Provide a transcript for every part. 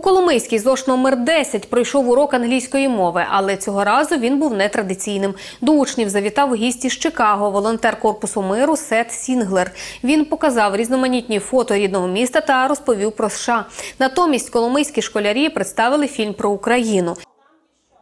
У Коломийській ЗОШ номер 10 пройшов урок англійської мови, але цього разу він був нетрадиційним. До учнів завітав гість із Чикаго, волонтер корпусу миру Сет Сінглер. Він показав різноманітні фото рідного міста та розповів про США. Натомість коломийські школярі представили фільм про Україну.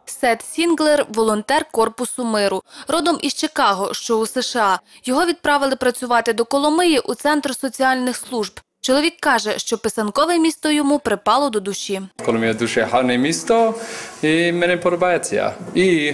Сет Сінглер – волонтер Корпусу миру. Родом із Чикаго, що у США. Його відправили працювати до Коломиї у Центр соціальних служб. Чоловік каже, що писанкове місто йому припало до душі. Коломія дуже гарне місто і мені подобається. І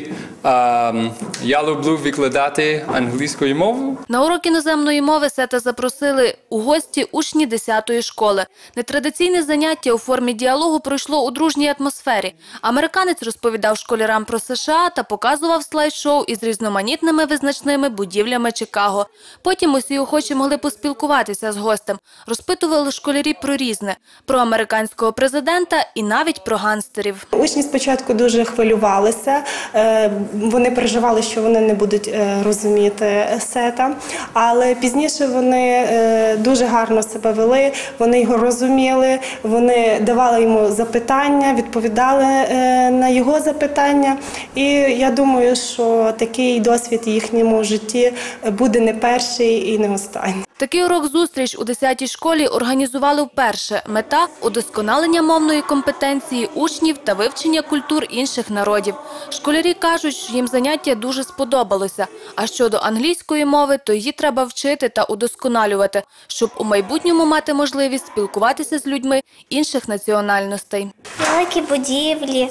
я люблю викладати англійською мовою. На урок іноземної мови Сета запросили у гості учні 10-ї школи. Нетрадиційне заняття у формі діалогу пройшло у дружній атмосфері. Американець розповідав школярам про США та показував слайд-шоу із різноманітними визначними будівлями Чикаго. Потім усі охочі могли поспілкуватися з гостем. Розпитували школярі про різне – про американського президента і навіть про гангстерів. Учні спочатку дуже хвилювалися, е, вони переживали, що вони не будуть е, розуміти сета, але пізніше вони е, дуже гарно себе вели, вони його розуміли, вони давали йому запитання, відповідали е, на його запитання. І я думаю, що такий досвід їхньому житті буде не перший і не останній. Такий урок-зустріч у 10-й школі організували вперше. Мета – удосконалення мовної компетенції учнів та вивчення культур інших народів. Школярі кажуть, що їм заняття дуже сподобалося. А щодо англійської мови, то її треба вчити та удосконалювати, щоб у майбутньому мати можливість спілкуватися з людьми інших національностей. Великі будівлі,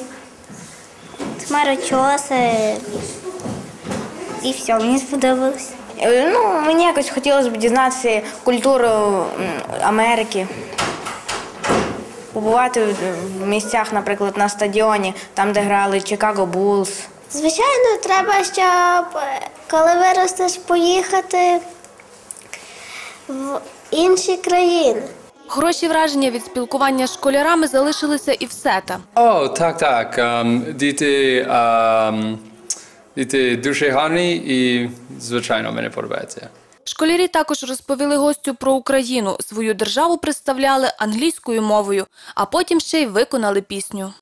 хмарочоси і все, мені сподобалось. Е, Ну, мені якось хотілося б дізнатися культуру Америки. Побувати в- в місцях, наприклад, на стадіоні, там, де грали Чикаго Булс. Звичайно, треба, щоб е, коли виростеш, поїхати в інші країни. Хороші враження від спілкування з школярами залишилися і в Сета. О, так, так. Ем, діти, ем, діти дуже гарні і, звичайно, мені подобається. Школярі також розповіли гостю про Україну. Свою державу представляли англійською мовою, а потім ще й виконали пісню.